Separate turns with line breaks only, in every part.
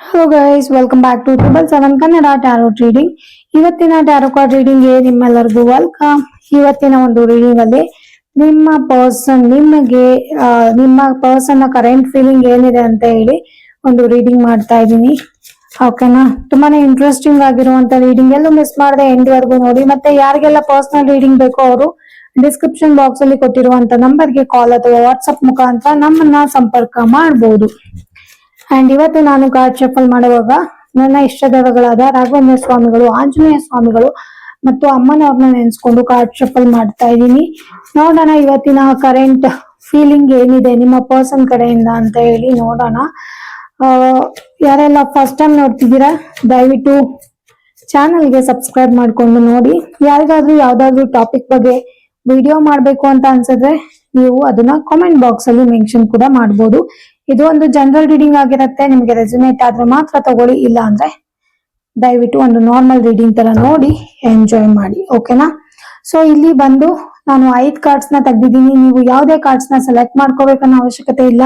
Hello guys welcome back to triple seven Kannada tarot reading ಇವತ್ತಿನ tarot card reading ನಿಮ್ಮೆಲ್ಲರಿಗೂ welcome ಇವತ್ತಿನ ಒಂದು reading ಅಲ್ಲಿ ನಿಮ್ಮ ಪರ್ಸನ್ ನಿಮಗೆ ನಿಮ್ಮ ಪರ್ಸನ್ನ ಕರೆಂಟ್ ಫೀಲಿಂಗ್ ಏನಿದೆ ಅಂತ ಹೇಳಿ ಒಂದು ರೀಡಿಂಗ್ ಮಾಡ್ತಾ ಇದ್ದೀನಿ. ಓಕೆನಾ ತುಂಬಾನೇ ಇಂಟ್ರೆಸ್ಟಿಂಗ್ ಆಗಿರುವಂತ ರೀಡಿಂಗ್ ಎಲ್ಲೂ ಮಿಸ್ ಮಾಡದೆ ಎಂಡ್ ವರೆಗೂ ನೋಡಿ. ಮತ್ತೆ ಯಾರಿಗೆಲ್ಲ ಪರ್ಸನಲ್ ರೀಡಿಂಗ್ ಬೇಕೋ ಅವರು ಡಿಸ್ಕ್ರಿಪ್ಷನ್ ಬಾಕ್ಸ್ ಅಲ್ಲಿ ಕೊಟ್ಟಿರುವಂತ ನಂಬರ್ಗೆ ಕಾಲ್ ಅಥವಾ ವಾಟ್ಸ್ಆಪ್ ಮುಖಾಂತರ ನಮ್ಮನ್ನ ಸಂಪರ್ಕ ಮಾಡಬಹುದು ಅಂಡ್ ಇವತ್ತು ನಾನು ಗಾಡ್ ಚಪ್ಪಲ್ ಮಾಡುವಾಗ ನನ್ನ ಇಷ್ಟ ದೇವಗಳಾದ ರಾಘವೇಂದ್ರ ಸ್ವಾಮಿಗಳು, ಆಂಜನೇಯ ಸ್ವಾಮಿಗಳು ಮತ್ತು ಅಮ್ಮನವ್ರನ್ನ ನೆನೆಸ್ಕೊಂಡು ಕಾರ್ಡ್ ಚಪ್ಪಲ್ ಮಾಡ್ತಾ ಇದ್ದೀನಿ. ನೋಡೋಣ ಇವತ್ತಿನ ಕರೆಂಟ್ ಫೀಲಿಂಗ್ ಏನಿದೆ ನಿಮ್ಮ ಪರ್ಸನ್ ಕಡೆಯಿಂದ ಅಂತ ಹೇಳಿ ನೋಡೋಣ. ಯಾರೆಲ್ಲ ಫಸ್ಟ್ ಟೈಮ್ ನೋಡ್ತಿದ್ದೀರಾ, ದಯವಿಟ್ಟು ಚಾನಲ್ಗೆ ಸಬ್ಸ್ಕ್ರೈಬ್ ಮಾಡ್ಕೊಂಡು ನೋಡಿ. ಯಾರಿಗಾದ್ರೂ ಯಾವ್ದಾದ್ರು ಟಾಪಿಕ್ ಬಗ್ಗೆ ವಿಡಿಯೋ ಮಾಡಬೇಕು ಅಂತ ಅನ್ಸಿದ್ರೆ ನೀವು ಅದನ್ನ ಕಾಮೆಂಟ್ ಬಾಕ್ಸ್ ಅಲ್ಲಿ ಮೆನ್ಷನ್ ಕೂಡ ಮಾಡ್ಬೋದು. ಇದು ಒಂದು ಜನರಲ್ ರೀಡಿಂಗ್ ಆಗಿರುತ್ತೆ. ನಿಮಗೆ ರೆಸ್ಯುಮೇಟ್ ಆದ್ರೆ ಮಾತ್ರ ತಗೊಳ್ಳಿ ಇಲ್ಲ ಅಂದ್ರೆ ದಯವಿಟ್ಟು ಒಂದು ನಾರ್ಮಲ್ ರೀಡಿಂಗ್ ತರ ನೋಡಿ ಎಂಜಾಯ್ ಮಾಡಿ ಓಕೆನಾ ಸೊ ಇಲ್ಲಿ ಬಂದು ನಾನು ಐದ್ ಕಾರ್ಡ್ಸ್ನ ತೆಗ್ದಿದ್ದೀನಿ. ನೀವು ಯಾವುದೇ ಕಾರ್ಡ್ಸ್ನ ಸೆಲೆಕ್ಟ್ ಮಾಡ್ಕೋಬೇಕನ್ನೋ ಅವಶ್ಯಕತೆ ಇಲ್ಲ.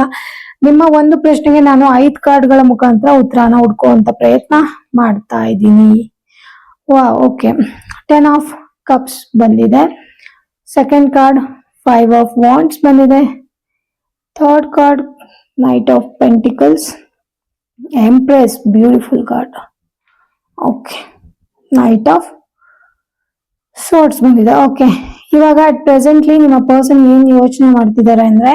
ನಿಮ್ಮ ಒಂದು ಪ್ರಶ್ನೆಗೆ ನಾನು ಐದ್ ಕಾರ್ಡ್ಗಳ ಮುಖಾಂತರ ಉತ್ತರನ ಹುಡ್ಕುವಂತ ಪ್ರಯತ್ನ ಮಾಡ್ತಾ ಇದ್ದೀನಿ. ವಾ ಓಕೆ ಟೆನ್ ಆಫ್ ಕಪ್ಸ್ ಬಂದಿದೆ. Second card five of wands ಬಂದಿದೆ. Third card knight of Pentacles, Empress, beautiful card. Okay Knight of swords ಬಂದಿದೆ. ಓಕೆ ಇವಾಗ ಅಟ್ ಪ್ರೆಸೆಂಟ್ಲಿ ನಿಮ್ಮ ಪರ್ಸನ್ ಏನ್ ಯೋಚನೆ ಮಾಡ್ತಿದ್ದಾರೆ ಅಂದ್ರೆ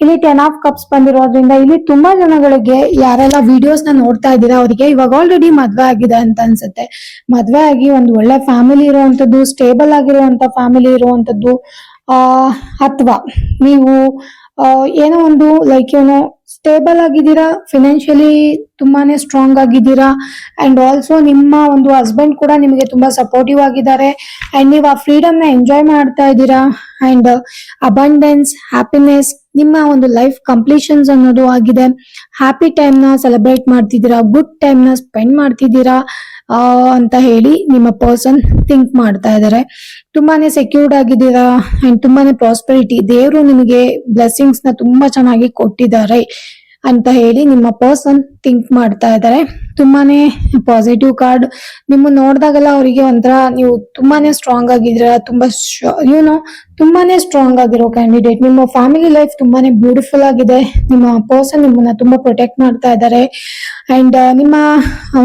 ಇಲ್ಲಿ ಟೆನ್ ಆಫ್ ಕಪ್ಸ್ ಬಂದಿರೋದ್ರಿಂದ ಇಲ್ಲಿ ತುಂಬಾ ಜನಗಳಿಗೆ ಯಾರೆಲ್ಲ ವಿಡಿಯೋಸ್ ನೋಡ್ತಾ ಇದ್ದೀರಾ ಅವರಿಗೆ ಇವಾಗ ಆಲ್ರೆಡಿ ಮದ್ವೆ ಆಗಿದೆ ಅಂತ ಅನ್ಸುತ್ತೆ. ಮದ್ವೆ ಆಗಿ ಒಂದು ಒಳ್ಳೆ ಫ್ಯಾಮಿಲಿ ಇರುವಂತದ್ದು ಸ್ಟೇಬಲ್ ಆಗಿರುವಂತ ಫ್ಯಾಮಿಲಿ ಇರುವಂತದ್ದು ಅಥವಾ ನೀವು ಏನೋ ಒಂದು ಲೈಕ್ ಏನೋ ಸ್ಟೇಬಲ್ ಆಗಿದ್ದೀರಾ? ಫಿನಾನ್ಷಿಯಲಿ ತುಂಬಾನೇ ಸ್ಟ್ರಾಂಗ್ ಆಗಿದ್ದೀರಾ? ಅಂಡ್ ಆಲ್ಸೋ ನಿಮ್ಮ ಒಂದು ಹಸ್ಬೆಂಡ್ ಕೂಡ ನಿಮಗೆ ತುಂಬಾ ಸಪೋರ್ಟಿವ್ ಆಗಿದ್ದಾರೆ. ಅಂಡ್ ನೀವು ಆ ಫ್ರೀಡಮ್ನ ಎಂಜಾಯ್ ಮಾಡ್ತಾ ಇದ್ದೀರಾ? ಅಂಡ್ ಅಬಂಡೆನ್ಸ್ ಹ್ಯಾಪಿನೆಸ್ ನಿಮ್ಮ ಒಂದು ಲೈಫ್ ಕಂಪ್ಲೀಷನ್ಸ್ ಅನ್ನೋದು ಆಗಿದೆ. ಹ್ಯಾಪಿ ಟೈಮ್ನ ಸೆಲೆಬ್ರೇಟ್ ಮಾಡ್ತಿದ್ದೀರಾ? ಗುಡ್ ಟೈಮ್ನ ಸ್ಪೆಂಡ್ ಮಾಡ್ತಿದ್ದೀರಾ? ಅಂತ ಹೇಳಿ ನಿಮ್ಮ ಪರ್ಸನ್ ಥಿಂಕ್ ಮಾಡ್ತಾ ಇದ್ದಾರೆ. ತುಂಬಾನೇ ಸೆಕ್ಯೂರ್ಡ್ ಆಗಿದ್ದೀರಾ? ಅಂಡ್ ತುಂಬಾನೇ ಪ್ರಾಸ್ಪರಿಟಿ ದೇವರು ನಿಮಗೆ ಬ್ಲೆಸ್ಸಿಂಗ್ಸ್ನ ತುಂಬಾ ಚೆನ್ನಾಗಿ ಕೊಟ್ಟಿದ್ದಾರೆ ಅಂತ ಹೇಳಿ ನಿಮ್ಮ ಪರ್ಸನ್ ಥಿಂಕ್ ಮಾಡ್ತಾ ಇದ್ದಾರೆ. ತುಂಬಾನೇ ಪಾಸಿಟಿವ್ ಕಾರ್ಡ್ ನಿಮ್ಮ ನೋಡಿದಾಗೆಲ್ಲ ಅವರಿಗೆ ಒಂಥರ ನೀವು ತುಂಬಾನೇ ಸ್ಟ್ರಾಂಗ್ ಆಗಿದ್ರ ತುಂಬಾ ಯುನೋ ತುಂಬಾನೇ ಸ್ಟ್ರಾಂಗ್ ಆಗಿರೋ ಕ್ಯಾಂಡಿಡೇಟ್ ನಿಮ್ಮ ಫ್ಯಾಮಿಲಿ ಲೈಫ್ ತುಂಬಾನೇ ಬ್ಯೂಟಿಫುಲ್ ಆಗಿದೆ. ನಿಮ್ಮ ಪರ್ಸನ್ ನಿಮ್ಮನ್ನ ತುಂಬಾ ಪ್ರೊಟೆಕ್ಟ್ ಮಾಡ್ತಾ ಇದ್ದಾರೆ. ಅಂಡ್ ನಿಮ್ಮ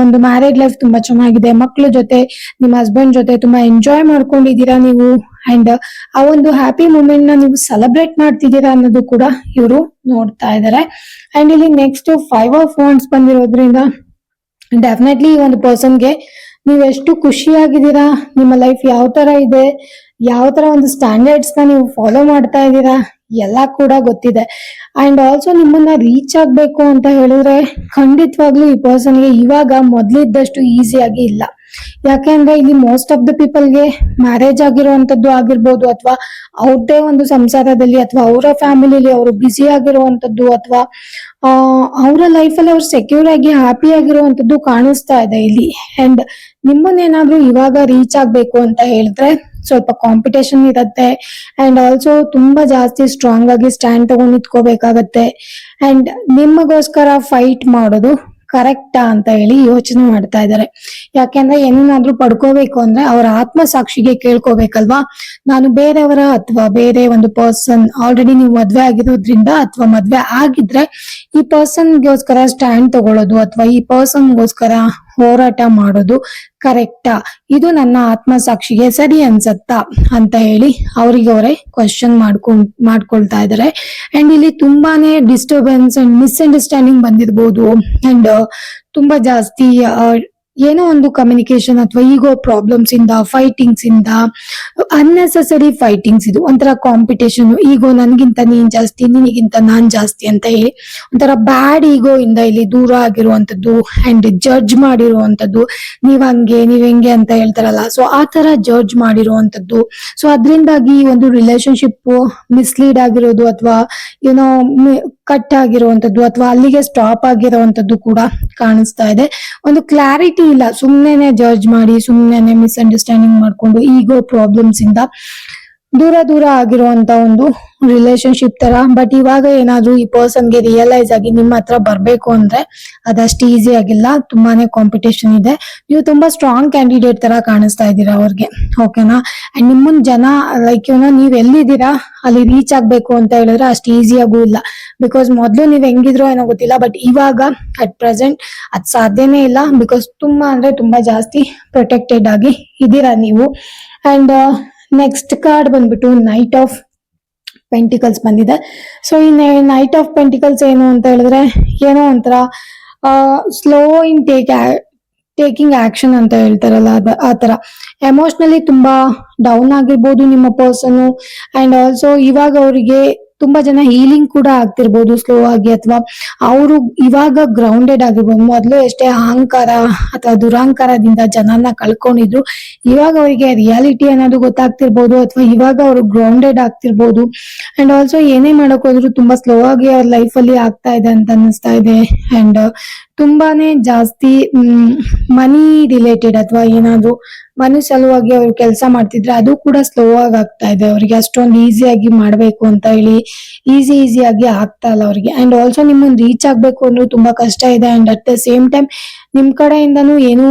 ಒಂದು ಮ್ಯಾರೇಜ್ ಲೈಫ್ ತುಂಬಾ ಚೆನ್ನಾಗಿದೆ. ಮಕ್ಕಳ ಜೊತೆ, ನಿಮ್ಮ ಹಸ್ಬೆಂಡ್ ಜೊತೆ ತುಂಬಾ ಎಂಜಾಯ್ ಮಾಡ್ಕೊಂಡಿದ್ದೀರಾ ನೀವು? ಅಂಡ್ ಆ, ಒಂದು ಹ್ಯಾಪಿ ಮೂಮೆಂಟ್ನ ನೀವು ಸೆಲೆಬ್ರೇಟ್ ಮಾಡ್ತಿದ್ದೀರಾ ಅನ್ನೋದು ಕೂಡ ಇವರು ನೋಡ್ತಾ ಇದ್ದಾರೆ. ಅಂಡ್ ಇಲ್ಲಿ ನೆಕ್ಸ್ಟ್ ಫೈವ್ ಆಫ್ ವಾಂಡ್ಸ್ ಬಂದಿರೋದ್ರಿಂದ ಡೆಫಿನೆಟ್ಲಿ ಈ ಒಂದು ಪರ್ಸನ್ಗೆ ನೀವು ಎಷ್ಟು ಖುಷಿಯಾಗಿದ್ದೀರಾ? ನಿಮ್ಮ ಲೈಫ್ ಯಾವ ತರ ಇದೆ? ಯಾವ ತರ ಒಂದು ಸ್ಟ್ಯಾಂಡರ್ಡ್ಸ್ನ ನೀವು ಫಾಲೋ ಮಾಡ್ತಾ ಇದ್ದೀರಾ? ಎಲ್ಲ ಕೂಡ ಗೊತ್ತಿದೆ. ಅಂಡ್ ಆಲ್ಸೋ ನಿಮ್ಮನ್ನ ರೀಚ್ ಆಗ್ಬೇಕು ಅಂತ ಹೇಳಿದ್ರೆ ಖಂಡಿತವಾಗ್ಲೂ ಈ ಪರ್ಸನ್ಗೆ ಇವಾಗ ಮೊದ್ಲಿದ್ದಷ್ಟು ಈಸಿಯಾಗಿ ಇಲ್ಲ. ಯಾಕೆಂದ್ರೆ ಇಲ್ಲಿ ಮೋಸ್ಟ್ ಆಫ್ ದ ಪೀಪಲ್ಗೆ ಮ್ಯಾರೇಜ್ ಆಗಿರುವಂತದ್ದು ಆಗಿರ್ಬೋದು ಅಥವಾ ಅವ್ರದ್ದೇ ಒಂದು ಸಂಸಾರದಲ್ಲಿ ಅಥವಾ ಅವರ ಫ್ಯಾಮಿಲಿಲಿ ಅವರು ಬ್ಯುಸಿ ಆಗಿರುವಂತದ್ದು ಅಥವಾ ಅವರ ಲೈಫಲ್ಲಿ ಅವ್ರು ಸೆಕ್ಯೂರ್ ಆಗಿ ಹ್ಯಾಪಿ ಆಗಿರುವಂತದ್ದು ಕಾಣಿಸ್ತಾ ಇದೆ ಇಲ್ಲಿ. ಅಂಡ್ ನಿಮ್ಮನ್ನೇನಾದ್ರೂ ಇವಾಗ ರೀಚ್ ಆಗ್ಬೇಕು ಅಂತ ಹೇಳಿದ್ರೆ ಸ್ವಲ್ಪ ಕಾಂಪಿಟೇಷನ್ ಇರುತ್ತೆ. ಅಂಡ್ ಆಲ್ಸೋ ತುಂಬಾ ಜಾಸ್ತಿ ಸ್ಟ್ರಾಂಗ್ ಆಗಿ ಸ್ಟ್ಯಾಂಡ್ ತಗೊಂಡ್ ನಿಂತ್ಕೋಬೇಕಾಗತ್ತೆ. ಅಂಡ್ ನಿಮಗೋಸ್ಕರ ಫೈಟ್ ಮಾಡೋದು ಕರೆಕ್ಟಾ ಅಂತ ಹೇಳಿ ಯೋಚನೆ ಮಾಡ್ತಾ ಇದ್ದಾರೆ. ಯಾಕೆಂದ್ರೆ ಏನೇನಾದ್ರೂ ಪಡ್ಕೋಬೇಕು ಅಂದ್ರೆ ಅವರ ಆತ್ಮಸಾಕ್ಷಿಗೆ ಕೇಳ್ಕೋಬೇಕಲ್ವಾ? ನಾನು ಬೇರೆಯವರ ಅಥವಾ ಬೇರೆ ಒಂದು ಪರ್ಸನ್ ಆಲ್ರೆಡಿ ನೀವು ಮದ್ವೆ ಆಗಿರೋದ್ರಿಂದ ಅಥವಾ ಮದ್ವೆ ಆಗಿದ್ರೆ ಈ ಪರ್ಸನ್ಗೋಸ್ಕರ ಸ್ಟ್ಯಾಂಡ್ ತಗೊಳ್ಳೋದು ಅಥವಾ ಈ ಪರ್ಸನ್ಗೋಸ್ಕರ ಹೋರಾಟ ಮಾಡೋದು ಕರೆಕ್ಟಾ? ಇದು ನನ್ನ ಆತ್ಮಸಾಕ್ಷಿಗೆ ಸರಿ ಅನ್ಸತ್ತಾ? ಅಂತ ಹೇಳಿ ಅವರಿಗೆ ಅವರೇ ಕ್ವಶನ್ ಮಾಡ್ಕೊಂಡ್ ಮಾಡ್ಕೊಳ್ತಾ ಇದಾರೆ. ಅಂಡ್ ಇಲ್ಲಿ ತುಂಬಾನೇ ಡಿಸ್ಟರ್ಬೆನ್ಸ್ ಅಂಡ್ ಮಿಸ್ಅಂಡರ್ಸ್ಟ್ಯಾಂಡಿಂಗ್ ಬಂದಿರ್ಬೋದು. ಅಂಡ್ ತುಂಬಾ ಜಾಸ್ತಿ ಏನೋ ಒಂದು ಕಮ್ಯುನಿಕೇಶನ್ ಅಥವಾ ಈಗೋ ಪ್ರಾಬ್ಲಮ್ಸ್ ಇಂದ ಫೈಟಿಂಗ್ಸ್ ಇಂದ ಅನ್ನೆಸೆಸರಿ ಫೈಟಿಂಗ್ಸ್ ಇದು. ಒಂಥರ ಕಾಂಪಿಟೇಷನ್ ಈಗೋ ನನ್ಗಿಂತ ನೀನ್ ಜಾಸ್ತಿ, ನಿನಗಿಂತ ನಾನ್ ಜಾಸ್ತಿ ಅಂತ ಹೇಳಿ ಒಂಥರ ಬ್ಯಾಡ್ ಈಗೋ ಇಂದ ಇಲ್ಲಿ ದೂರ ಆಗಿರುವಂತದ್ದು ಅಂಡ್ ಜಡ್ಜ್ ಮಾಡಿರುವಂತದ್ದು ನೀವ್ ಹಂಗೆ, ನೀವ್ ಹೆಂಗೆ ಅಂತ ಹೇಳ್ತಾರಲ್ಲ. ಸೊ ಆ ತರ ಜಡ್ಜ್ ಮಾಡಿರುವಂತದ್ದು ಸೊ ಅದರಿಂದಾಗಿ ಒಂದು ರಿಲೇಶನ್ಶಿಪ್ ಮಿಸ್ಲೀಡ್ ಆಗಿರೋದು ಅಥವಾ ಏನೋ ಕಟ್ ಆಗಿರುವಂತದ್ದು ಅಥವಾ ಅಲ್ಲಿಗೆ ಸ್ಟಾಪ್ ಆಗಿರುವಂತದ್ದು ಕೂಡ ಕಾಣಿಸ್ತಾ ಇದೆ. ಒಂದು ಕ್ಲಾರಿಟಿ ಇಲ್ಲ. ಸುಮ್ನೆನೆ ಜಡ್ಜ್ ಮಾಡಿ ಸುಮ್ನೆನೆ ಮಿಸ್ಅಂಡರ್ಸ್ಟ್ಯಾಂಡಿಂಗ್ ಮಾಡ್ಕೊಂಡು ಈಗೋ ಪ್ರಾಬ್ಲಮ್ಸ್ ಇಂದ ದೂರ ದೂರ ಆಗಿರುವಂತ ಒಂದು ರಿಲೇಶನ್ಶಿಪ್ ತರ. ಬಟ್ ಇವಾಗ ಏನಾದ್ರೂ ಈ ಪರ್ಸನ್ಗೆ ರಿಯಲೈಸ್ ಆಗಿ ನಿಮ್ಮ ಹತ್ರ ಬರ್ಬೇಕು ಅಂದ್ರೆ ಅದಷ್ಟು ಈಸಿ ಆಗಿಲ್ಲ. ತುಂಬಾನೇ ಕಾಂಪಿಟೇಷನ್ ಇದೆ. ನೀವು ತುಂಬಾ ಸ್ಟ್ರಾಂಗ್ ಕ್ಯಾಂಡಿಡೇಟ್ ತರ ಕಾಣಿಸ್ತಾ ಇದ್ದೀರಾ ಅವ್ರಿಗೆ. ಓಕೆನಾ ಅಂಡ್ ನಿಮ್ಮನ್ ಜನ ಲೈಕ್ ಏನೋ ನೀವ್ ಎಲ್ಲಿದ್ದೀರಾ? ಅಲ್ಲಿ ರೀಚ್ ಆಗ್ಬೇಕು ಅಂತ ಹೇಳಿದ್ರೆ ಅಷ್ಟು ಈಸಿಯಾಗೂ ಇಲ್ಲ. ಬಿಕಾಸ್ ಮೊದಲು ನೀವ್ ಹೆಂಗಿದ್ರು ಏನೋ ಗೊತ್ತಿಲ್ಲ. ಬಟ್ ಇವಾಗ ಅಟ್ ಪ್ರೆಸೆಂಟ್ ಅದ್ ಸಾಧ್ಯನೇ ಇಲ್ಲ. ಬಿಕಾಸ್ ತುಂಬಾ ಅಂದ್ರೆ ತುಂಬಾ ಜಾಸ್ತಿ ಪ್ರೊಟೆಕ್ಟೆಡ್ ಆಗಿ ಇದ್ದೀರಾ ನೀವು. ಅಂಡ್ ನೆಕ್ಸ್ಟ್ ಕಾರ್ಡ್ ಬಂದ್ಬಿಟ್ಟು ನೈಟ್ ಆಫ್ ಪೆಂಟಿಕಲ್ಸ್ ಬಂದಿದೆ. ಸೊ ಈ ನೈಟ್ ಆಫ್ ಪೆಂಟಿಕಲ್ಸ್ ಏನು ಅಂತ ಹೇಳಿದ್ರೆ, ಏನೋ ಒಂಥರ slow in take taking action ಅಂತ ಹೇಳ್ತಾರಲ್ಲ, ಅದ ಆ ತರ ಎಮೋಷ್ನಲಿ ತುಂಬಾ ಡೌನ್ ಆಗಿರ್ಬೋದು ನಿಮ್ಮ ಪರ್ಸನ್ ಅಂಡ್ ಆಲ್ಸೋ ಇವಾಗ ಅವರಿಗೆ ತುಂಬಾ ಜನ ಹೀಲಿಂಗ್ ಕೂಡ ಆಗ್ತಿರ್ಬೋದು ಸ್ಲೋ ಆಗಿ ಅಥವಾ ಅವರು ಇವಾಗ ಗ್ರೌಂಡೆಡ್ ಆಗಿರ್ಬೋದು ಮೊದಲು ಎಷ್ಟೇ ಅಹಂಕಾರ ಅಥವಾ ದುರಹಂಕಾರದಿಂದ ಜನನ ಕಳ್ಕೊಂಡಿದ್ರು, ಇವಾಗ ಅವರಿಗೆ ರಿಯಾಲಿಟಿ ಅನ್ನೋದು ಗೊತ್ತಾಗ್ತಿರ್ಬೋದು ಅಥವಾ ಇವಾಗ ಅವರು ಗ್ರೌಂಡೆಡ್ ಆಗ್ತಿರ್ಬೋದು. ಅಂಡ್ ಆಲ್ಸೋ ಏನೇ ಮಾಡಕ್ ಹೋದ್ರು ತುಂಬಾ ಸ್ಲೋ ಆಗಿ ಅವ್ರ ಲೈಫ್ ಅಲ್ಲಿ ಆಗ್ತಾ ಇದೆ ಅಂತ ಅನ್ನಿಸ್ತಾ ಇದೆ. ಅಂಡ್ ತುಂಬಾನೇ ಜಾಸ್ತಿ ಮನಿ ರಿಲೇಟೆಡ್ ಅಥವಾ ಏನಾದ್ರು ಮನಿ ಸಲುವಾಗಿ ಅವ್ರು ಕೆಲಸ ಮಾಡ್ತಿದ್ರೆ ಅದು ಕೂಡ ಸ್ಲೋ ಆಗಿ ಆಗ್ತಾ ಇದೆ ಅವ್ರಿಗೆ. ಅಷ್ಟೊಂದು ಈಸಿಯಾಗಿ ಮಾಡ್ಬೇಕು ಅಂತ ಹೇಳಿ ಈಸಿ ಈಸಿಯಾಗಿ ಆಗ್ತಾ ಇಲ್ಲ ಅವ್ರಿಗೆ. ಅಂಡ್ ಆಲ್ಸೋ ನಿಮ್ಮನ್ ರೀಚ್ ಆಗ್ಬೇಕು ಅಂದ್ರೆ ತುಂಬಾ ಕಷ್ಟ ಇದೆ. And at the same time ನಿಮ್ ಕಡೆಯಿಂದನೂ ಏನು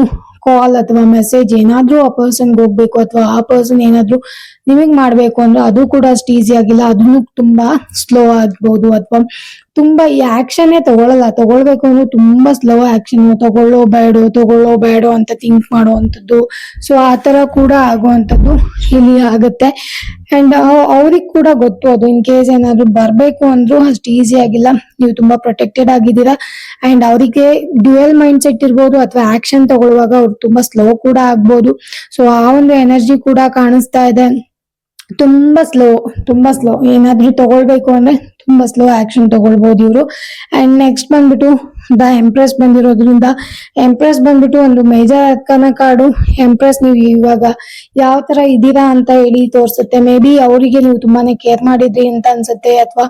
ಕಾಲ್ ಅಥವಾ ಮೆಸೇಜ್ ಏನಾದ್ರೂ ಆ ಪರ್ಸನ್ಗೆ ಹೋಗ್ಬೇಕು ಅಥವಾ ಆ ಪರ್ಸನ್ ಏನಾದ್ರೂ ನಿಮಗ್ ಮಾಡ್ಬೇಕು ಅಂದ್ರೆ ಅದು ಕೂಡ ಅಷ್ಟು ಈಸಿ ಆಗಿಲ್ಲ. ಅದನ್ನು ತುಂಬಾ ಸ್ಲೋ ಆಗ್ಬಹುದು ಅಥವಾ ತುಂಬಾ ಈ ಆಕ್ಷನ್ ತಗೊಳಲ್ಲ. ತಗೊಳ್ಬೇಕು ಅಂದ್ರೆ ತುಂಬಾ ಸ್ಲೋ ಆಕ್ಷನ್ ತಗೊಳ್ಳೋ ಬೇಡ ತಗೊಳ್ಳೋ ಬೇಡೋ ಅಂತ ಥಿಂಕ್ ಮಾಡುವಂಥದ್ದು. ಸೊ ಆ ತರ ಕೂಡ ಆಗುವಂಥದ್ದು ಇಲ್ಲಿ ಆಗುತ್ತೆ. ಅಂಡ್ ಅವ್ರಿಗೆ ಕೂಡ ಗೊತ್ತು ಅದು. ಇನ್ ಕೇಸ್ ಏನಾದ್ರು ಬರ್ಬೇಕು ಅಂದ್ರೂ ಅಷ್ಟು ಈಸಿ ಆಗಿಲ್ಲ. ನೀವು ತುಂಬಾ ಪ್ರೊಟೆಕ್ಟೆಡ್ ಆಗಿದ್ದೀರಾ. ಅಂಡ್ ಅವರಿಗೆ ಡ್ಯುಯಲ್ ಮೈಂಡ್ ಸೆಟ್ ಇರ್ಬೋದು ಅಥವಾ ಆಕ್ಷನ್ ತಗೊಳ್ಳುವಾಗ ಅವ್ರು ತುಂಬಾ ಸ್ಲೋ ಕೂಡ ಆಗ್ಬೋದು. ಸೊ ಆ ಒಂದು ಎನರ್ಜಿ ಕೂಡ ಕಾಣಿಸ್ತಾ ಇದೆ. ತುಂಬಾ ಸ್ಲೋ ತುಂಬಾ ಸ್ಲೋ ಏನಾದ್ರೂ ತಗೊಳ್ಬೇಕು ಅಂದ್ರೆ ತುಂಬಾ ಸ್ಲೋ ಆಕ್ಷನ್ ತಗೊಳ್ಬಹುದು ಇವರು. ಅಂಡ್ ನೆಕ್ಸ್ಟ್ ಬಂದ್ಬಿಟ್ಟು ದ ಎಂಪ್ರೆಸ್ ಬಂದಿರೋದ್ರಿಂದ ಎಂಪ್ರೆಸ್ ಬಂದ್ಬಿಟ್ಟು ಒಂದು ಮೇಜರ್ ಅಕ್ಕನ ಕಾರ್ಡು ಎಂಪ್ರೆಸ್ ನೀವು ಇವಾಗ ಯಾವ ತರ ಇದ್ದೀರಾ ಅಂತ ಹೇಳಿ ತೋರ್ಸುತ್ತೆ. ಮೇ ಬಿ ಅವರಿಗೆ ನೀವು ತುಂಬಾನೇ ಕೇರ್ ಮಾಡಿದ್ರಿ ಅಂತ ಅನ್ಸುತ್ತೆ ಅಥವಾ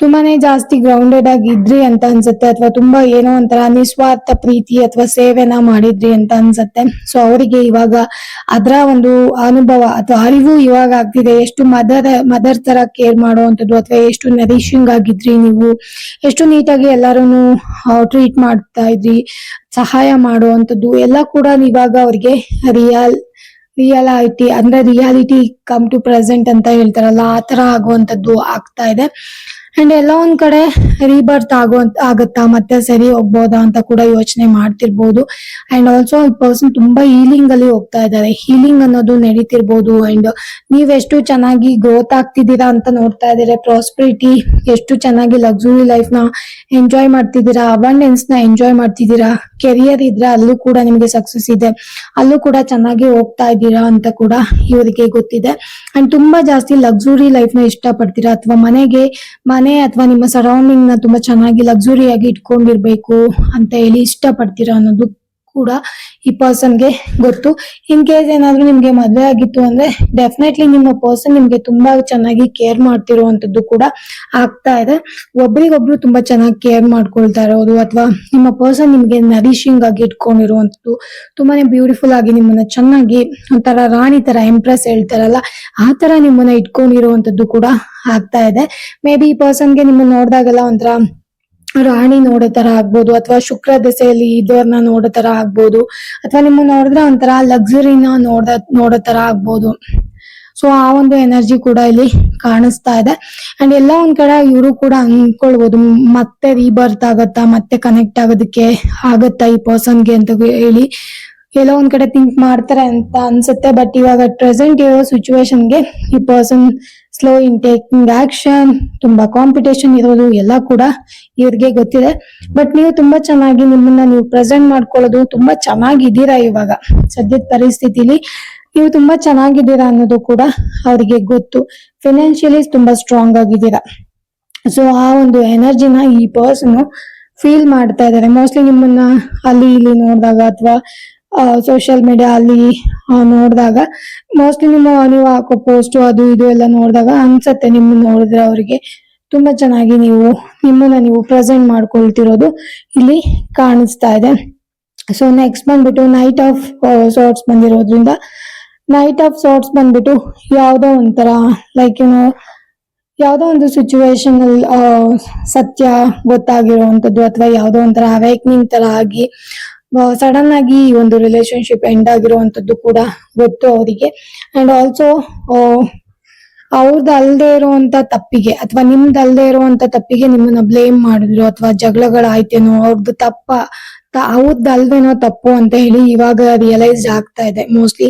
ತುಂಬಾನೇ ಜಾಸ್ತಿ ಗ್ರೌಂಡೆಡ್ ಆಗಿದ್ರಿ ಅಂತ ಅನ್ಸುತ್ತೆ, ಅಥವಾ ತುಂಬಾ ಏನೋ ಒಂಥರ ನಿಸ್ವಾರ್ಥ ಪ್ರೀತಿ ಅಥವಾ ಸೇವೆನ ಮಾಡಿದ್ರಿ ಅಂತ ಅನ್ಸುತ್ತೆ. ಸೊ ಅವರಿಗೆ ಇವಾಗ ಅದರ ಒಂದು ಅನುಭವ ಅಥವಾ ಅರಿವು ಇವಾಗ ಆಗ್ತಿದೆ. ಎಷ್ಟು ಮದರ್ ಮದರ್ ತರ ಕೇರ್ ಮಾಡುವಂಥದ್ದು ಅಥವಾ ಎಷ್ಟು ನರಿಶಿಂಗ್ ಆಗಿದ್ರಿ ನೀವು, ಎಷ್ಟು ನೀಟಾಗಿ ಎಲ್ಲಾರು ಟ್ರೀಟ್ ಮಾಡ್ತಾ ಇದ್ರಿ, ಸಹಾಯ ಮಾಡುವಂಥದ್ದು ಎಲ್ಲ ಕೂಡ ಇವಾಗ ಅವ್ರಿಗೆ ರಿಯಲ್ ರಿಯಾಲಿಟಿ ಅಂದ್ರೆ ರಿಯಾಲಿಟಿ ಕಮ್ ಟು ಪ್ರೆಸೆಂಟ್ ಅಂತ ಹೇಳ್ತಾರಲ್ಲ, ಆ ತರ ಆಗುವಂತದ್ದು ಆಗ್ತಾ ಇದೆ. ಅಂಡ್ ಎಲ್ಲ ಒಂದ್ ಕಡೆ ರೀಬರ್ತ್ ಆಗೋ ಆಗತ್ತಾ? ಮತ್ತೆ ಸರಿ ಹೋಗ್ಬೋದಾ ಅಂತ ಕೂಡ ಯೋಚನೆ ಮಾಡ್ತಿರ್ಬೋದು. ಅಂಡ್ ಆಲ್ಸೋ ಈ ಪರ್ಸನ್ ತುಂಬಾ ಹೀಲಿಂಗ್ ಅಲ್ಲಿ ಹೋಗ್ತಾ ಇದ್ದಾರೆ. ಹೀಲಿಂಗ್ ಅನ್ನೋದು ನಡೀತಿರ್ಬೋದು. ಅಂಡ್ ನೀವೆಷ್ಟು ಚೆನ್ನಾಗಿ ಗ್ರೋತ್ ಆಗ್ತಿದ್ದೀರಾ ಅಂತ ನೋಡ್ತಾ ಇದ್ದೀರಾ? ಪ್ರಾಸ್ಪರಿಟಿ ಎಷ್ಟು ಚೆನ್ನಾಗಿ ಲಕ್ಸುರಿ ಲೈಫ್ನ ಎಂಜಾಯ್ ಮಾಡ್ತಿದ್ದೀರಾ? ಅಬಂಡೆನ್ಸ್ನ ಎಂಜಾಯ್ ಮಾಡ್ತಿದ್ದೀರಾ? ಕೆರಿಯರ್ ಇದ್ರೆ ಅಲ್ಲೂ ಕೂಡ ನಿಮ್ಗೆ ಸಕ್ಸಸ್ ಇದೆ. ಅಲ್ಲೂ ಕೂಡ ಚೆನ್ನಾಗಿ ಹೋಗ್ತಾ ಇದ್ದೀರಾ ಅಂತ ಕೂಡ ಇವರಿಗೆ ಗೊತ್ತಿದೆ. ಅಂಡ್ ತುಂಬಾ ಜಾಸ್ತಿ ಲಕ್ಸುರಿ ಲೈಫ್ನ ಇಷ್ಟ ಪಡ್ತೀರಾ ಅಥವಾ ಮನೆಗೆ, ಮನೆ ಅಥವಾ ನಿಮ್ಮ ಸರೌಂಡಿಂಗ್ನ ತುಂಬಾ ಚೆನ್ನಾಗಿ ಲಕ್ಸುರಿ ಆಗಿ ಇಟ್ಕೊಂಡಿರ್ಬೇಕು ಅಂತ ಹೇಳಿ ಇಷ್ಟ ಪಡ್ತೀರಾ ಅನ್ನೋದು ಕೂಡ ಈ ಪರ್ಸನ್ಗೆ ಗೊತ್ತು. ಇನ್ ಕೇಸ್ ಏನಾದ್ರೂ ನಿಮ್ಗೆ ಮದ್ವೆ ಆಗಿತ್ತು ಅಂದ್ರೆ ಡೆಫಿನೆಟ್ಲಿ ನಿಮ್ಮ ಪರ್ಸನ್ ನಿಮ್ಗೆ ತುಂಬಾ ಚೆನ್ನಾಗಿ ಕೇರ್ ಮಾಡ್ತಿರುವಂತದ್ದು ಕೂಡ ಆಗ್ತಾ ಇದೆ. ಒಬ್ರಿಗೊಬ್ರು ತುಂಬಾ ಚೆನ್ನಾಗಿ ಕೇರ್ ಮಾಡ್ಕೊಳ್ತಾ ಇರೋದು, ಅಥವಾ ನಿಮ್ಮ ಪರ್ಸನ್ ನಿಮ್ಗೆ ನರಿಶಿಂಗ್ ಆಗಿ ಇಟ್ಕೊಂಡಿರುವಂತದ್ದು ತುಂಬಾನೇ ಬ್ಯೂಟಿಫುಲ್ ಆಗಿ ನಿಮ್ಮನ್ನ ಚೆನ್ನಾಗಿ ಒಂಥರ ರಾಣಿ ತರ ಇಂಪ್ರೆಸ್ ಹೇಳ್ತಾರಲ್ಲ, ಆ ತರ ನಿಮ್ಮನ್ನ ಇಟ್ಕೊಂಡಿರುವಂತದ್ದು ಕೂಡ ಆಗ್ತಾ ಇದೆ. ಮೇ ಬಿ ಈ ಪರ್ಸನ್ಗೆ ನಿಮ್ಮನ್ನ ನೋಡಿದಾಗೆಲ್ಲ ಒಂಥರ ರಾಣಿ ನೋಡೋ ತರ ಆಗ್ಬೋದು, ಅಥವಾ ಶುಕ್ರ ದೆಸೆಯಲ್ಲಿ ಇದ್ದವ್ರನ್ನ ನೋಡೋ ತರ ಆಗ್ಬೋದು, ಅಥವಾ ನಿಮ್ಮ ನೋಡಿದ್ರೆ ಒಂಥರ ಲಕ್ಸುರಿನ ನೋಡ ನೋಡೋ ತರ ಆಗ್ಬೋದು. ಸೊ ಆ ಒಂದು ಎನರ್ಜಿ ಕೂಡ ಇಲ್ಲಿ ಕಾಣಿಸ್ತಾ ಇದೆ. ಅಂಡ್ ಎಲ್ಲ ಒಂದ್ ಕಡೆ ಇವರು ಕೂಡ ಅನ್ಕೊಳ್ಬಹುದು ಮತ್ತೆ ರೀಬರ್ತ್ ಆಗತ್ತಾ, ಮತ್ತೆ ಕನೆಕ್ಟ್ ಆಗೋದಕ್ಕೆ ಆಗತ್ತಾ ಈ ಪರ್ಸನ್ಗೆ ಅಂತ ಹೇಳಿ. ಎಲ್ಲೋ ಒಂದ್ ಕಡೆ ಥಿಂಕ್ ಮಾಡ್ತಾರೆ ಅಂತ ಅನ್ಸುತ್ತೆ ಬಟ್ ಇವಾಗ ಪ್ರೆಸೆಂಟ್ ಇರೋ ಸಿಚುವೇಶನ್ಗೆ ಈ person slow in taking action ತುಂಬಾ ಕಾಂಪಿಟೇಷನ್ ಇರೋದು ಎಲ್ಲ ಕೂಡ ಇವ್ರಿಗೆ ಗೊತ್ತಿದೆ. ಬಟ್ ನೀವು ತುಂಬಾ ಚೆನ್ನಾಗಿ ನಿಮ್ಮನ್ನ ನೀವು ಪ್ರೆಸೆಂಟ್ ಮಾಡ್ಕೊಳ್ಳೋದು ತುಂಬಾ ಚೆನ್ನಾಗಿದ್ದೀರಾ ಇವಾಗ ಸದ್ಯದ ಪರಿಸ್ಥಿತಿಲಿ. ನೀವು ತುಂಬಾ ಚೆನ್ನಾಗಿದ್ದೀರಾ ಅನ್ನೋದು ಕೂಡ ಅವರಿಗೆ ಗೊತ್ತು. ಫಿನಾನ್ಷಿಯಲಿ ತುಂಬಾ ಸ್ಟ್ರಾಂಗ್ ಆಗಿದ್ದೀರಾ. ಸೊ ಆ ಒಂದು ಎನರ್ಜಿನ ಈ ಪರ್ಸನ್ ಫೀಲ್ ಮಾಡ್ತಾ ಇದ್ದಾರೆ. ಮೋಸ್ಟ್ಲಿ ನಿಮ್ಮನ್ನ ಅಲ್ಲಿ ಇಲ್ಲಿ ನೋಡಿದಾಗ ಅಥವಾ ಸೋಷಿಯಲ್ ಮೀಡಿಯಾ ಅಲ್ಲಿ ನೋಡಿದಾಗ ಮೋಸ್ಟ್ಲಿ ನಿಮ್ಮ ನೀವು ಹಾಕೋ ಪೋಸ್ಟ್ ಅದು ಇದು ಎಲ್ಲ ನೋಡಿದಾಗ ಅನ್ಸತ್ತೆ ನಿಮ್ಮ ನೋಡಿದ್ರೆ ಅವರಿಗೆ. ತುಂಬಾ ಚೆನ್ನಾಗಿ ನೀವು, ನಿಮ್ಮನ್ನ ನೀವು ಪ್ರೆಸೆಂಟ್ ಮಾಡ್ಕೊಳ್ತಿರೋದು ಇಲ್ಲಿ ಕಾಣಿಸ್ತಾ ಇದೆ. ಸೊ ನೆಕ್ಸ್ಟ್ ಬಂದ್ಬಿಟ್ಟು ನೈಟ್ ಆಫ್ ಸಾರ್ಟ್ಸ್ ಬಂದಿರೋದ್ರಿಂದ ನೈಟ್ ಆಫ್ ಸಾರ್ಟ್ಸ್ ಬಂದ್ಬಿಟ್ಟು ಯಾವುದೋ ಒಂಥರ ಲೈಕ್ ಏನೋ ಯಾವುದೋ ಒಂದು ಸಿಚುವೇಶನ್ ಸತ್ಯ ಗೊತ್ತಾಗಿರುವಂತದ್ದು ಅಥವಾ ಯಾವುದೋ ಒಂಥರ ಅವೇಕ್ನಿಂಗ್ ತರ ಆಗಿ ಸಡನ್ ಆಗಿ ಒಂದು ರಿಲೇಶನ್ಶಿಪ್ ಎಂಡ್ ಆಗಿರುವಂತದ್ದು ಕೂಡ ಗೊತ್ತು ಅವರಿಗೆ. ಅಂಡ್ ಆಲ್ಸೋ ಅವ್ರದ್ದು ಇರುವಂತ ತಪ್ಪಿಗೆ ಅಥವಾ ನಿಮ್ದು ಇರುವಂತ ತಪ್ಪಿಗೆ ನಿಮ್ಮನ್ನ ಬ್ಲೇಮ್ ಮಾಡಿದ್ರು ಅಥವಾ ಜಗಳಗಳಾಯ್ತೇನೋ ಅವ್ರದ್ದು ತಪ್ಪ ಅವ್ರದ್ದು ಅಲ್ವೇನೋ ತಪ್ಪು ಅಂತ ಹೇಳಿ ಇವಾಗ ರಿಯಲೈಸ್ ಆಗ್ತಾ ಇದೆ ಮೋಸ್ಟ್ಲಿ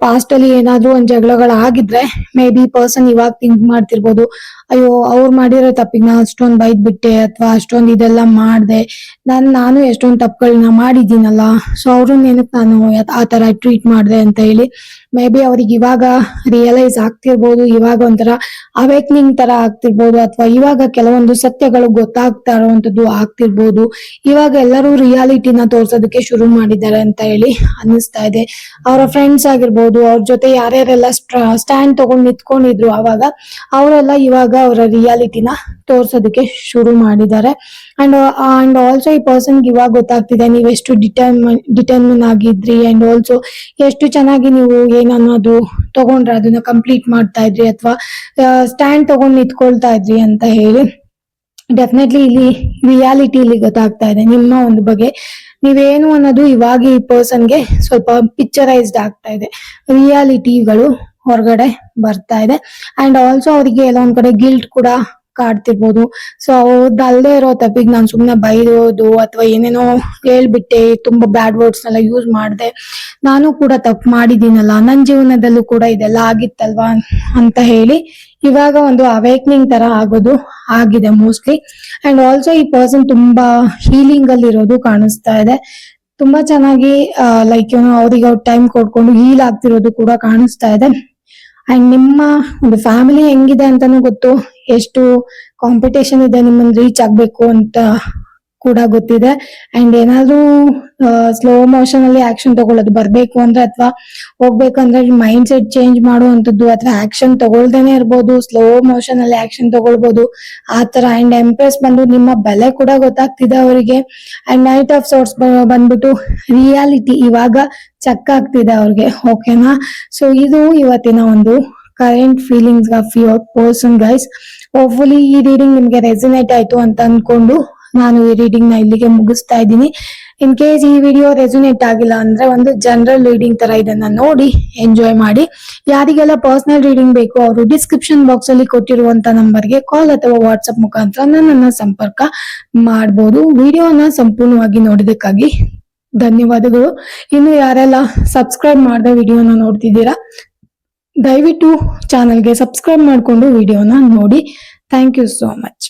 ಪಾಸ್ಟ್ ಅಲ್ಲಿ ಏನಾದ್ರೂ ಒಂದ್ ಜಗಳಗಳಾಗಿದ್ರೆ ಮೇ ಬಿ ಪರ್ಸನ್ ಇವಾಗ ಥಿಂಕ್ ಮಾಡ್ತಿರ್ಬೋದು. ಅಯ್ಯೋ, ಅವ್ರು ಮಾಡಿರೋ ತಪ್ಪಿಗೆ ನಾ ಅಷ್ಟೊಂದ್ ಬೈದ್ ಅಥವಾ ಅಷ್ಟೊಂದ್ ಇದೆಲ್ಲ ಮಾಡ್ದೆ. ನಾನ್, ನಾನು ಎಷ್ಟೊಂದ್ ತಪ್ಪುಗಳನ್ನ ಮಾಡಿದ್ದೀನಲ್ಲ, ಸೊ ಅವ್ರು ಏನಕ್ಕೆ ನಾನು ಆ ತರ ಟ್ರೀಟ್ ಮಾಡ್ದೆ ಅಂತ ಹೇಳಿ, ಮೇ ಬಿ ಅವ್ರಿಗೆ ಇವಾಗ ರಿಯಲೈಸ್ ಆಗ್ತಿರ್ಬೋದು, ಇವಾಗ ಒಂಥರ ಅವೇಕ್ನಿಂಗ್ ತರ ಆಗ್ತಿರ್ಬೋದು, ಅಥವಾ ಇವಾಗ ಕೆಲವೊಂದು ಸತ್ಯಗಳು ಗೊತ್ತಾಗ್ತಾ ಇರುವಂತದ್ದು ಆಗ್ತಿರ್ಬೋದು. ಇವಾಗ ಎಲ್ಲರೂ ರಿಯಾಲಿಟಿನ ತೋರ್ಸೋದಕ್ಕೆ ಶುರು ಮಾಡಿದ್ದಾರೆ ಅಂತ ಹೇಳಿ ಅನ್ನಿಸ್ತಾ ಇದೆ. ಅವರ ಫ್ರೆಂಡ್ಸ್ ಆಗಿರ್ಬೋದು, ಅವ್ರ ಜೊತೆ ಯಾರ್ಯಾರೆಲ್ಲ ಸ್ಟ್ಯಾಂಡ್ ತಗೊಂಡ್ ನಿಂತ್ಕೊಂಡಿದ್ರು ಅವಾಗ, ಅವರೆಲ್ಲ ಇವಾಗ ಅವರ ರಿಯಾಲಿಟಿನ ತೋರ್ಸೋದಕ್ಕೆ ಶುರು ಮಾಡಿದ್ದಾರೆ. ಅಂಡ್ ಅಂಡ್ ಆಲ್ಸೋ ಈ ಪರ್ಸನ್ ಇವಾಗ ಗೊತ್ತಾಗ್ತಿದೆ, ನೀವು ಎಷ್ಟು ಡಿಟರ್ಮನ್ ಡಿಟರ್ಮಿನ್ ಆಗಿದ್ರಿ ಅಂಡ್ ಆಲ್ಸೋ ಎಷ್ಟು ಚೆನ್ನಾಗಿ ನೀವು ಏನನ್ನೋದು ತಗೊಂಡ್ರೆ ಅದನ್ನ ಕಂಪ್ಲೀಟ್ ಮಾಡ್ತಾ ಇದ್ರಿ ಅಥವಾ ಸ್ಟ್ಯಾಂಡ್ ತಗೊಂಡ್ ನಿಂತ್ಕೊಳ್ತಾ ಇದ್ರಿ ಅಂತ ಹೇಳಿ ಡೆಫಿನೆಟ್ಲಿ ಇಲ್ಲಿ ರಿಯಾಲಿಟಿ ಇಲ್ಲಿ ಗೊತ್ತಾಗ್ತಾ ಇದೆ. ನಿಮ್ಮ ಒಂದು ಬಗ್ಗೆ ನೀವೇನು ಅನ್ನೋದು ಇವಾಗ ಈ ಪರ್ಸನ್ಗೆ ಸ್ವಲ್ಪ ಪಿಕ್ಚರೈಸ್ಡ್ ಆಗ್ತಾ ಇದೆ. ರಿಯಾಲಿಟಿಗಳು ಹೊರಗಡೆ ಬರ್ತಾ ಇದೆ. ಅಂಡ್ ಆಲ್ಸೋ ಅವರಿಗೆ ಎಲ್ಲ ಒಂದ್ ಕಡೆ ಗಿಲ್ಟ್ ಕೂಡ ಕಾಡ್ತಿರ್ಬೋದು. ಸೊ ಅವ್ರದ್ದು ಅಲ್ಲದೆ ಇರೋ ತಪ್ಪಿಗೆ ನಾನು ಸುಮ್ನೆ ಬೈರೋದು ಅಥವಾ ಏನೇನೋ ಹೇಳ್ಬಿಟ್ಟೆ, ತುಂಬಾ ಬ್ಯಾಡ್ ವರ್ಡ್ಸ್ ನೆಲ್ಲ ಯೂಸ್ ಮಾಡಿದೆ. ನಾನು ಕೂಡ ತಪ್ಪು ಮಾಡಿದ್ದೀನಲ್ಲ ನನ್ನ ಜೀವನದಲ್ಲೂ ಕೂಡ ಇದೆಲ್ಲ ಆಗಿತ್ತಲ್ವಾ ಅಂತ ಹೇಳಿ ಇವಾಗ ಒಂದು ಅವೇಕ್ನಿಂಗ್ ತರ ಆಗೋದು ಆಗಿದೆ ಮೋಸ್ಟ್ಲಿ ಅಂಡ್ ಆಲ್ಸೋ ಈ ಪರ್ಸನ್ ತುಂಬಾ ಹೀಲಿಂಗ್ ಅಲ್ಲಿ ಇರೋದು ಕಾಣಿಸ್ತಾ ಇದೆ. ತುಂಬಾ ಚೆನ್ನಾಗಿ ಲೈಕ್ ಏನೋ ಅವ್ರಿಗೆ ಅವ್ರ ಟೈಮ್ ಕೊಡ್ಕೊಂಡು ಹೀಲ್ ಆಗ್ತಿರೋದು ಕೂಡ ಕಾಣಿಸ್ತಾ ಇದೆ. ಅಂಡ್ ನಿಮ್ಮ ಒಂದು ಫ್ಯಾಮಿಲಿ ಹೆಂಗಿದೆ ಅಂತಾನು ಗೊತ್ತು. ಎಷ್ಟು ಕಾಂಪಿಟೇಷನ್ ಇದೆ ನಿಮ್ಮನ್ನ ರೀಚ್ ಆಗ್ಬೇಕು ಅಂತ ಕೂಡ ಗೊತ್ತಿದೆ. ಅಂಡ್ ಏನಾದ್ರೂ ಸ್ಲೋ ಮೋಷನ್ ಅಲ್ಲಿ ಆಕ್ಷನ್ ತಗೊಳ್ಳೋದು ಬರ್ಬೇಕು ಅಂದ್ರೆ ಅಥವಾ ಹೋಗ್ಬೇಕಂದ್ರೆ ಮೈಂಡ್ ಸೆಟ್ ಚೇಂಜ್ ಮಾಡುವಂತದ್ದು ಅಥವಾ ಆಕ್ಷನ್ ತಗೊಳ್ದೇನೆ ಇರ್ಬೋದು ಸ್ಲೋ ಮೋಷನ್ ಅಲ್ಲಿ ಆಕ್ಷನ್ ತಗೊಳ್ಬೋದು. ಆ ತರ ಅಂಡ್ ಎಂಪ್ರೆಸ್ ಬಂದು ನಿಮ್ಮ ಬೆಲೆ ಕೂಡ ಗೊತ್ತಾಗ್ತಿದೆ ಅವರಿಗೆ. ಅಂಡ್ ನೈಟ್ ಆಫ್ ಸೋರ್ಸ್ ಬಂದ್ಬಿಟ್ಟು ರಿಯಾಲಿಟಿ ಇವಾಗ ಚೆಕ್ ಆಗ್ತಿದೆ ಅವ್ರಿಗೆ. ಓಕೆನಾ ಸೊ ಇದು ಇವತ್ತಿನ ಒಂದು current feelings of your person guys hopefully ಈ ರೀಡಿಂಗ್ ನಿಮ್ಗೆ ರೆಸಿನೇಟ್ ಆಯ್ತು ಅಂತ ಅನ್ಕೊಂಡು ನಾನು ಈ ರೀಡಿಂಗ್ನ ಇಲ್ಲಿಗೆ ಮುಗಿಸ್ತಾ ಇದ್ದೀನಿ. ಇನ್ ಕೇಸ್ ಈ ವಿಡಿಯೋ ರೆಸುನೇಟ್ ಆಗಿಲ್ಲ ಅಂದ್ರೆ ಒಂದು ಜನರಲ್ ರೀಡಿಂಗ್ ತರ ಇದನ್ನ ನೋಡಿ ಎಂಜಾಯ್ ಮಾಡಿ. ಯಾರಿಗೆಲ್ಲ ಪರ್ಸನಲ್ ರೀಡಿಂಗ್ ಬೇಕು, ಅವರು ಡಿಸ್ಕ್ರಿಪ್ಷನ್ ಬಾಕ್ಸ್ ಅಲ್ಲಿ ಕೊಟ್ಟಿರುವಂತ ನಂಬರ್ಗೆ ಕಾಲ್ ಅಥವಾ ವಾಟ್ಸ್ಆಪ್ ಮುಖಾಂತರ ನನ್ನನ್ನ ಸಂಪರ್ಕ ಮಾಡಬಹುದು ವಿಡಿಯೋನ ಸಂಪೂರ್ಣವಾಗಿ ನೋಡಿದಕ್ಕಾಗಿ ಧನ್ಯವಾದಗಳು. ಇನ್ನು ಯಾರೆಲ್ಲ ಸಬ್ಸ್ಕ್ರೈಬ್ ಮಾಡದೆ ವಿಡಿಯೋನ ನೋಡ್ತಿದ್ದೀರಾ, ದಯವಿಟ್ಟು ಚಾನಲ್ಗೆ ಸಬ್ಸ್ಕ್ರೈಬ್ ಮಾಡಿಕೊಂಡು ವಿಡಿಯೋನ ನೋಡಿ. Thank you so much